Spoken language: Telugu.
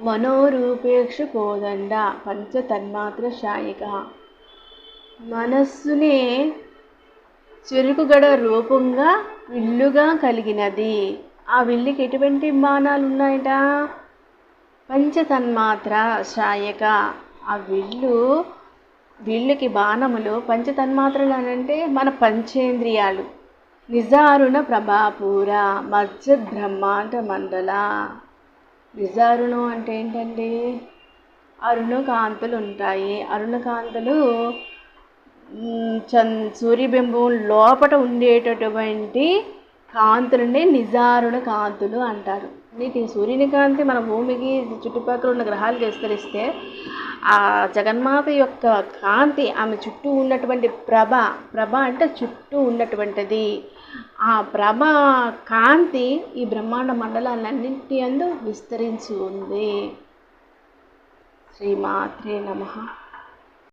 మనోరూపేక్షు కోదండ పంచతన్మాత్ర శాయిక మనస్సునే చెరుకుగడ రూపంగా విల్లుగా కలిగినది. ఆ విల్లుకి ఎటువంటి బాణాలు ఉన్నాయట పంచతన్మాత్ర శాయక ఆ విల్లు విల్లుకి బాణములు పంచతన్మాత్రలు అని అంటే మన పంచేంద్రియాలు. నిజారుణ ప్రభాపూర మధ్య బ్రహ్మాండ మండల నిజారుణం అంటే ఏంటండి? అరుణకాంతులు ఉంటాయి అరుణకాంతలు చంద్ సూర్యబింబం లోపట ఉండేటటువంటి కాంతులనే నిజారుణ కాంతులు అంటారు. నీటి సూర్యుని కాంతి మన భూమికి చుట్టుపక్కల ఉన్న గ్రహాలకు విస్తరిస్తే ఆ జగన్మాత యొక్క కాంతి ఆమె చుట్టూ ఉన్నటువంటి ప్రభ ప్రభ అంటే చుట్టూ ఉన్నటువంటిది. ఆ ప్రభ కాంతి ఈ బ్రహ్మాండ మండలాలన్నింటి అందు విస్తరించి ఉంది. శ్రీమాత్రే నమ.